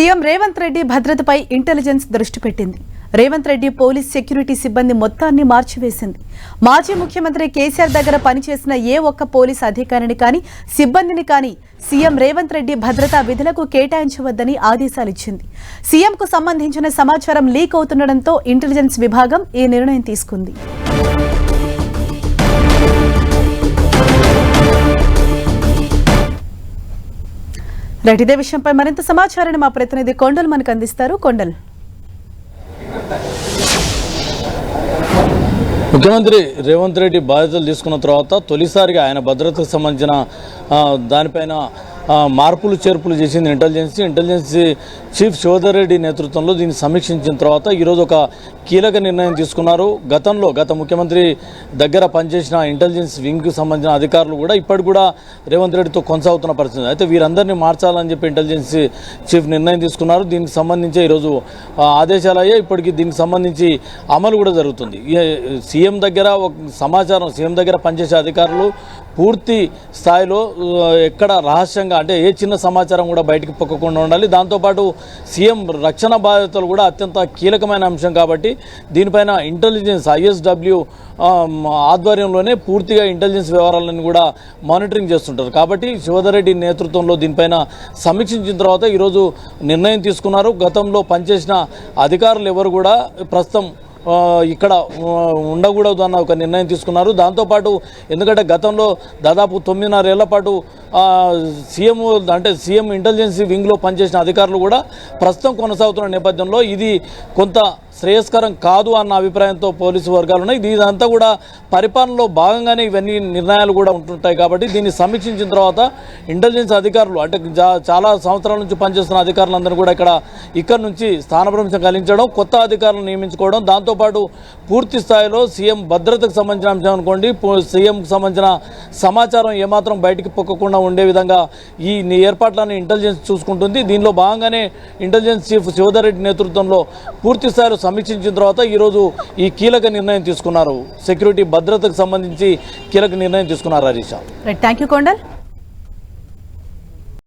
CM Revanth Reddy భద్రతపై intelligence దృష్టి పెట్టింది. రేవంత్ రెడ్డి పోలీస్ సెక్యూరిటీ సిబ్బంది మొత్తాన్ని మార్చివేసింది. మాజీ ముఖ్యమంత్రి కేసీఆర్ దగ్గర పనిచేసిన ఏ ఒక్క పోలీస్ అధికారిని కానీ సిబ్బందిని కానీ సీఎం రేవంత్ రెడ్డి భద్రతా విధులకు కేటాయించవద్దని ఆదేశాలిచ్చింది. సీఎంకు సంబంధించిన సమాచారం లీక్ అవుతుండటంతో ఇంటెలిజెన్స్ విభాగం ఈ నిర్ణయం తీసుకుంది. రైట్ ఇదే విషయంపై మరింత సమాచారాన్ని మా ప్రతినిధి కొండల్ మనకు అందిస్తారు. కొండల్. ముఖ్యమంత్రి రేవంత్ రెడ్డి బాధ్యతలు తీసుకున్న తర్వాత తొలిసారిగా ఆయన భద్రతకు సంబంధించిన ఆ, దానిపైన మార్పులు చేర్పులు చేసింది ఇంటెలిజెన్స్ ఇంటెలిజెన్స్ చీఫ్ శివధర్రెడ్డి నేతృత్వంలో దీన్ని సమీక్షించిన తర్వాత ఈరోజు ఒక కీలక నిర్ణయం తీసుకున్నారు. గతంలో గత ముఖ్యమంత్రి దగ్గర పనిచేసిన ఇంటెలిజెన్స్ వింగ్కి సంబంధించిన అధికారులు కూడా ఇప్పటికి కూడా రేవంత్ రెడ్డితో కొనసాగుతున్న పరిస్థితి. అయితే వీరందరినీ మార్చాలని చెప్పి ఇంటెలిజెన్స్ చీఫ్ నిర్ణయం తీసుకున్నారు. దీనికి సంబంధించి ఈరోజు ఆదేశాలు అయ్యాయి. ఇప్పటికి దీనికి సంబంధించి అమలు కూడా జరుగుతుంది. ఈ సీఎం దగ్గర ఒక సమాచారం సీఎం దగ్గర పనిచేసే అధికారులు పూర్తి స్థాయిలో ఎక్కడ రహస్యంగా అంటే ఏ చిన్న సమాచారం కూడా బయటికి పొక్కకుండా ఉండాలి. దాంతోపాటు సీఎం రక్షణ బాధ్యతలు కూడా అత్యంత కీలకమైన అంశం కాబట్టి దీనిపైన ఇంటెలిజెన్స్ ఐఎస్డబ్ల్యూ ఆధ్వర్యంలోనే పూర్తిగా ఇంటెలిజెన్స్ వ్యవహారాలను కూడా మానిటరింగ్ చేస్తుంటారు. కాబట్టి శివధర్ రెడ్డి నేతృత్వంలో దీనిపైన సమీక్షించిన తర్వాత ఈరోజు నిర్ణయం తీసుకున్నారు. గతంలో పనిచేసిన అధికారులు ఎవరు కూడా ప్రస్తుతం ఇక్కడ ఉండకూడదు అన్న ఒక నిర్ణయం తీసుకున్నారు. దాంతోపాటు ఎందుకంటే గతంలో దాదాపు తొమ్మిదిన్నరేళ్ళ పాటు సీఎం అంటే సీఎం ఇంటెలిజెన్సీ వింగ్లో పనిచేసిన అధికారులు కూడా ప్రస్తుతం కొనసాగుతున్న నేపథ్యంలో ఇది కొంత శ్రేయస్కరం కాదు అన్న అభిప్రాయంతో పోలీసు వర్గాలు ఉన్నాయి. ఇది ఇదంతా కూడా పరిపాలనలో భాగంగానే ఇవన్నీ నిర్ణయాలు కూడా ఉంటుంటాయి కాబట్టి దీన్ని సమీక్షించిన తర్వాత ఇంటెలిజెన్స్ అధికారులు అంటే చాలా సంవత్సరాల నుంచి పనిచేస్తున్న అధికారులందరూ కూడా ఇక్కడ ఇక్కడ నుంచి స్థానభ్రంశం కలిగించడం కొత్త అధికారులను నియమించుకోవడం దాంతోపాటు పూర్తి స్థాయిలో సీఎం భద్రతకు సంబంధించిన అంశం అనుకోండి. సీఎంకు సంబంధించిన సమాచారం ఏమాత్రం బయటికి పొక్కకుండా ఉండే విధంగా ఈ ఏర్పాట్లను ఇంటెలిజెన్స్ చూసుకుంటుంది. దీనిలో భాగంగానే ఇంటెలిజెన్స్ చీఫ్ శివధర్ రెడ్డి నేతృత్వంలో పూర్తి స్థాయిలో సమీక్షించిన తర్వాత ఈరోజు ఈ కీలక నిర్ణయం తీసుకున్నారు. సెక్యూరిటీ భద్రతకు సంబంధించి కీలక నిర్ణయం తీసుకున్నారు హరీష్ థ్యాంక్ యూ కొండల్